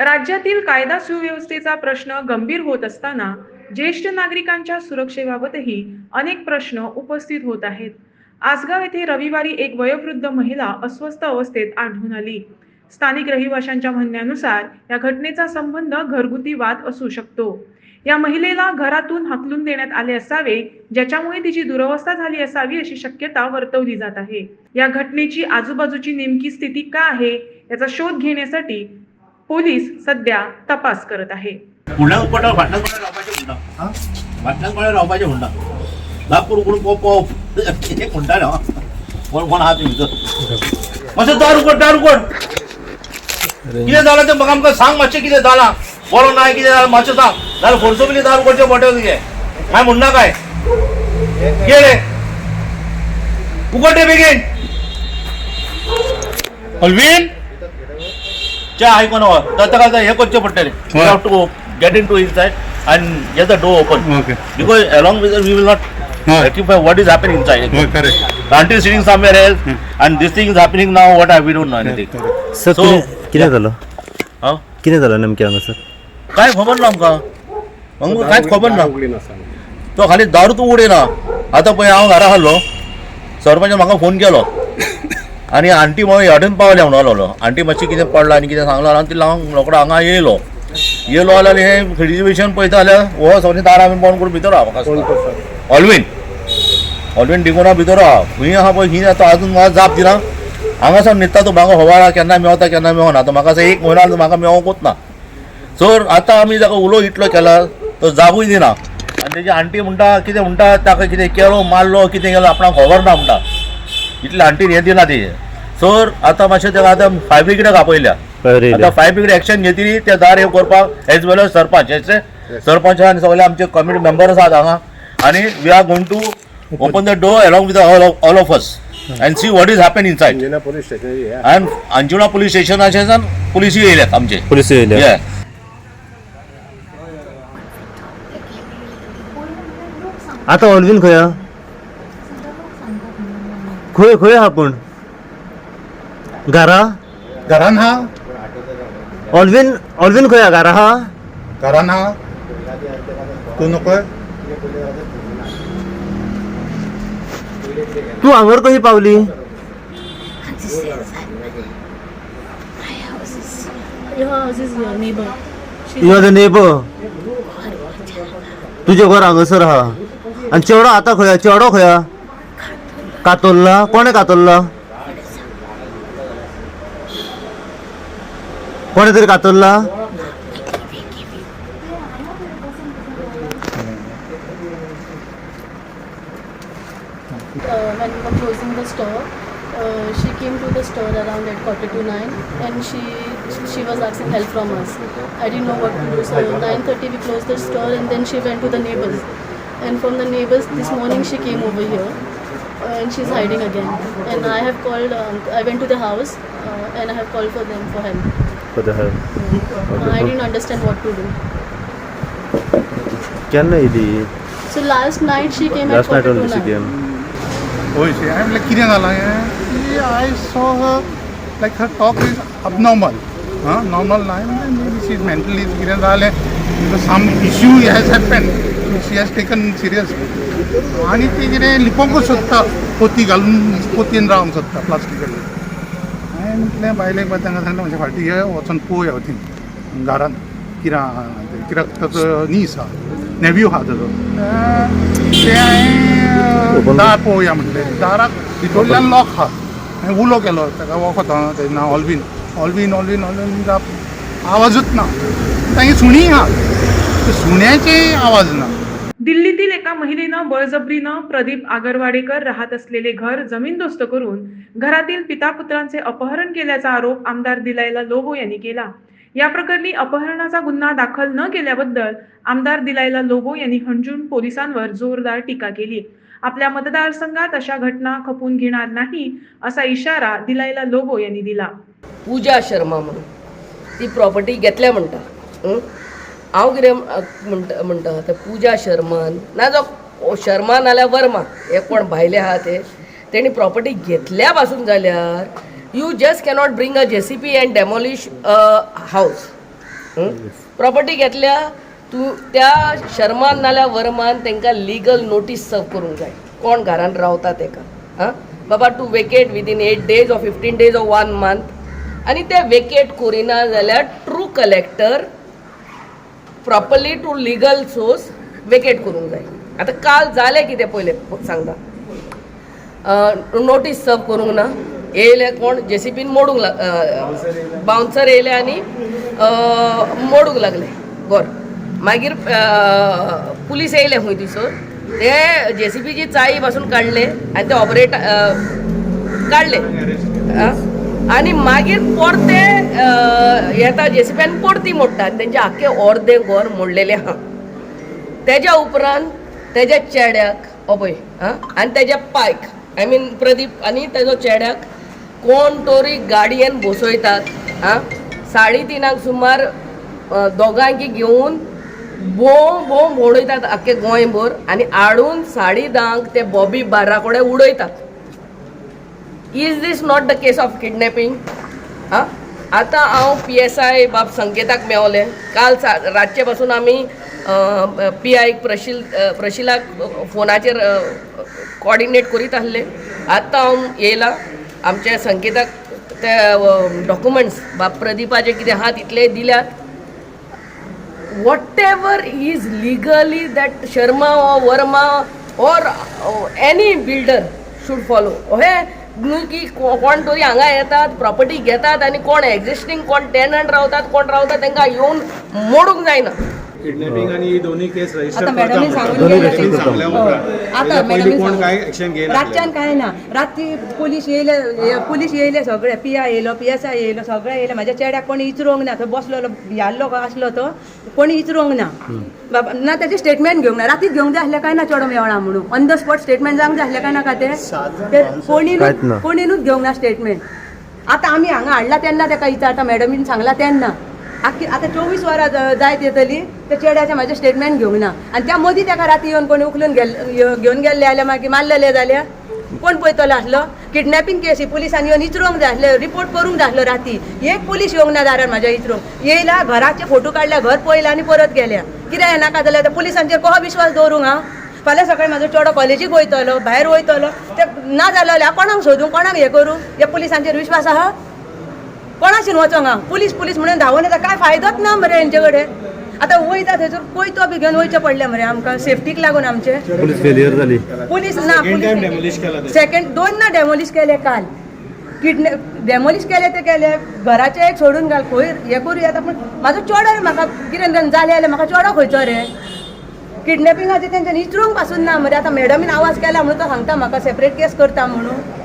राज्यातील कायदा सुव्यवस्थेचा प्रश्न गंभीर होत असताना ज्येष्ठ नागरिकांच्या सुरक्षेबाबतही अनेक प्रश्न उपस्थित होत आहेत. आसगाव येथे रविवारी एक वयोवृद्ध महिला अस्वस्थ अवस्थेत आढळून आली. स्थानिक रहिवाशांच्या म्हणण्यानुसार या घटनेचा संबंध घरगुती वाद असू शकतो. या महिलेला घरातून हाकलून देण्यात आले असावे ज्याच्यामुळे तिची दुरवस्था झाली असावी अशी शक्यता वर्तवली जात आहे. या घटनेची आजूबाजूची नेमकी स्थिती का आहे याचा शोध घेण्यासाठी पोलीस सध्या तपास करत आहे. हुंडा उपटा भांडणात रावपाचे हुंडा? हा? भांडणात रावपाचे हुंडा. नागपूर उकडून पोप पोप एक हुंडा ना. कोण कोण हात तुमचं? मातशें दार उगड दार उगड कितें जालां तें म्हाका आमकां सांग मातशें कितें जालां बरो ना कितें जालां मातशें सांग. नाल्यार फोर्सोबली दार उगडचें पडटलें तुगे हांवें म्हणना काय? घे रे. उगड रे बेगीन. अल्वीन? चहा ऐकून दत्तकाच हे करचे पडटले to get in to his side and get the door open because along with we will not rectify what is happening inside continue sitting somewhere L and this thing is happening now what I we don't know anything so किती झालं? हा? किती झालं नेमकी हंगा sir काय खबर ना आमका? आमकां कांयच खबर ना? तो खाली दारू तूं उडयना आतां पळय हांव घरा आहलो सरपंचान म्हाका फोन केलो. आनी आंटी मग हेवटेन पावल्या म्हणून लागलो आंटी मातशी कितें पडलां आनी कितें सांगलो आनी तिला हांव रोकडो हांगा येयलो येयलो जाल्यार हे विशयन पळयता जाल्यार हो सगळीं दारां बीन बंद करून भितर आहा ऑलवीन ऑलवीन डिगोना भितर आहा खंय आहा पळय ही आतां आजून म्हाका जाप दिना हांगासर न्हिदता तूं म्हाका आहा केन्ना मेवता केन्ना मेवना आतां म्हाका एक म्हयनो म्हाका मेवोंकूच ना. सर आतां आमी ताका उलो इतलो केला तो जागूय दिना आनी तेजी आंटी म्हणटा कितें म्हणटा ताका कितें केलो मारलो कितें केलो आपणाक खबर ना म्हणटा इतलें आंटीन हें दिना तेजें सर आतां मातशें ताका आतां फाय ब्रिगेडाक आपयल्या आतां फाय ब्रिगेड एक्शन घेतली ते दार हे करपाक as well as sarpanch sarpanch आनी सगळे आमचे कमिटी मेंबर्स आहात हांगा आनी we are going to open the door along with all of us and see what is happen police station या. अँड अंजुना पुलीस स्टेशनाचेर पुलिसूय येयल्यात आमचे. पुलीस येयल्या. आतां ऑलवीन खंय. आहा खंय खंय आहा पूण घरा घरान हा? ऑलवीन ऑलवीन खंय आहा घरा आहा घरान हा? तू नकोय तूं हांगर कशी पावली? यू आर द नेबर तुजें घर हांगासर आहा आनी चेडो आतां खंय चेडो खंय. आहा कातोरला कोणें कातोरला कोणें तरी कातोरला uh, when we were closing the store, uh, she came to the store around at quarter to nine, and she she was asking help from us. I didn't know what to do, so nine thirty we closed the store, and then she went to the neighbors. And from the neighbors this morning she came over here, uh, And she's hiding again. And I have called. Um, I went to the house, uh, and I have called for them for help. Uh, I didn't understand what to do. केन्ना येयली So last night she came last at to सी nine. होय शी हांवें म्हणलें कितें जालां हें I saw her like her talk is abnormal हां नॉर्मल ना शी इज मेंटली कितें जालें some issue has happen she has taken seriously आनी ती कितें लिपोवंकूच सोदता पोती घालून पोतयेन रावंक सोदता प्लास्टिकान हांवें म्हटलें बायलेक बाय तांकां सांगलें म्हज्या फाटीं ये वचून पळोवया वतीन घरान कितें कित्याक ताचो नीस आहा नेव्यू आहा ताजो तें हांवें दार पळोवया म्हटलें दाराक भितरल्यान लॉक आहा हांवें उलो केलो. ताका वखद आहा तेजें नांव ऑल्वीन. ऑल्वीन ऑल्वीन ऑल्वीन आवाजूच ना. तांगे सुणी आहा सुण्याचे आवाज ना. दिल्लीतील एका महिलेनं बळजबरीनं प्रदीप आगरवाडेकर राहत असलेले घर जमीनदोस्त करून घरातील पिता पुत्रांचे अपहरण केल्याचा आरोप आमदार दिलायला लोबो यांनी केला. या प्रकरणी अपहरणाचा गुन्हा दाखल न केल्याबद्दल आमदार दिलायला लोबो यांनी हंजून पोलिसांवर जोरदार टीका केली. आपल्या मतदारसंघात अशा घटना खपून घेणार नाही असा इशारा दिलायला लोबो यांनी दिला. पूजा शर्मा म्हणून. ती प्रॉपर्टी घेतल्या म्हणता. हांव कितें म्हणटा म्हणटा ते पुजा शर्मान ना जो शर्मा नाल्यार वर्मा हे कोण भायले आहा ते तेणी प्रॉपर्टी घेतल्या पासून जाल्यार you just cannot bring a J C B and demolish a house property घेतल्या तूं त्या शर्मान नाल्या वर्मान तांकां लिगल नोटीस सर्व करूंक जाय. कोण घरान रावता ताका हां? बाबा to vacate within eight days or fifteen days or one month आनी ते वेकेट करिना जाल्यार through collector properly to legal source vacate करूंक जाय आतां काल जालें कितें पयलें सांगता नोटीस सर्व करूंक ना येयले कोण? जेसीबीन मोडूंक लाग बाउन्सर येयले आनी मोडूंक लागले. बर. मागीर पुलीस येयले खंय दिसून ते जेसीबीची चाई पासून काडले आनी ते ऑपरेट काडले आं? आनी मागीर परते येता जेसीबीन परती मोडटा आनी तेंचे आख्खे अर्दें घर मोडलेलें आहा तेज्या उपरांत तेज्या चेड्याक हो पळय आं आनी तेज्या पायक आय मीन प्रदीप आनी तेजो चेड्याक कोण तरी गाडयेन बसयतात आं साडे तिनांक सुमार दोगांयकी दोगांकी घेवन भोव भोव भोंवडयतात आख्खे गोंयभर आनी हाडून साडे धांक ते बॉबी बार्रा कडेन उडयतात. Is this not the case of kidnapping हां? आतां हांव पी एस आय बाब संकेताक मेवलें काल सा रातचे पासून आमी पी आयक प्रशिल प्रशिलाक फोनाचेर कॉर्डिनेट करीत आसले आतां हांव येयलां आमच्या संकेताक ते डॉक्युमेंट्स बाब प्रदीपाचे कितें आहा तितले दिल्यात. Whatever is legally that Sharma or Varma or any builder should follow हे की कोण तरी हांगा येतात प्रॉपर्टी घेतात आनी कोण एक्झिस्टींग कोण टेनंट रावतात कोण रावतात तांकां येवन मोडूंक जायना किडनॅपिंग आणि दोन्ही केस रजिस्टर आता मॅडमनी सांगून दोन्ही गेले गोष्टी ते. सांगल्या हो. त्याच्या आता पहिली मॅडमनी कोण काय सांगून ऍक्शन घेयना रातच्यान काय ना राती पोलीस येयले ये- पोलीस येयले सगळे पी आय येयलो पी एस आय येयलो सगळे येयले म्हाज्या चेड्याक कोणी इचरोंक ना थंय बसलो याल्लो काय आसलो तो कोणी इचरोंक ना. बाबा ना त्याचे स्टेटमेंट घेवंक ना रातीच घेवंक जाय आसलें काय ना चेडो मेवळा म्हणून? ऑन द स्पॉट स्टेटमेंट जावंक जाय आसलें काय नाका ते? ते कोणी कांयच ना. कोणीनूच घेवंक ना स्टेटमेंट आतां आमी हांगा हाडला तेन्ना ताका विचारता मॅडमीन सांगला तेन्ना आख्खी आतां चोवीस वरां जायत येतली त्या चेड्याचें म्हाजें स्टेटमेंट घेवंक ना. आनी त्या मदीं ताका राती येवन कोणी उखलून गेल घेवन गेल्ले जाल्यार मागीर मारलेले जाल्यार कोण पळयतलो आसलो किडनॅपिंग केस ही पुलिसांनी येवन इचरोंक जाय आसले रिपोर्ट करूंक जाय आसलो राती एक पुलीस येवंक ना दारान म्हाज्या इचरोंक येयला घराचे फोटो काडल्या घर पळयला आनी परत गेल्या. कितें नाका जाल्यार त्या पुलिसांचेर कहो विश्वास दवरूंक हांव फाल्यां सकाळीं म्हाजो चेडो कॉलेजीक वयतलो भायर वयतलो. ते ना जालो जाल्यार कोणाक सोदूं कोणाक हें करूं? ह्या पुलिसांचेर विश्वास आहा? कोणाशीन वचोंक हांव पुलीस पुलीस म्हणून धांवून येता काय फायदोच ना मरे हेंचे कडेन आतां वयता थंयसर कोयतो बी घेवन वयचें पडलें मरे आमकां. सेफ्टीक लागून आमचे. पोलीस फेलियर झाली. पुलीस ना पुलीस. सेकंड दोन ना डेमोलिश केले काल. किडने डेमोलिश केले ते केले. घराचे एक सोडून घाल. खंय हे करूं येता पूण म्हाजो चेडो रे म्हाका कितें जालें जाल्यार म्हाका चेडो खंयचो रे. किडनॅपिंगाचे तेंच्यानी इचरूंकपासून ना मरे. आतां मॅडमीन आवाज केला म्हणून तो सांगता म्हाका सेपरेट केस करता म्हणून.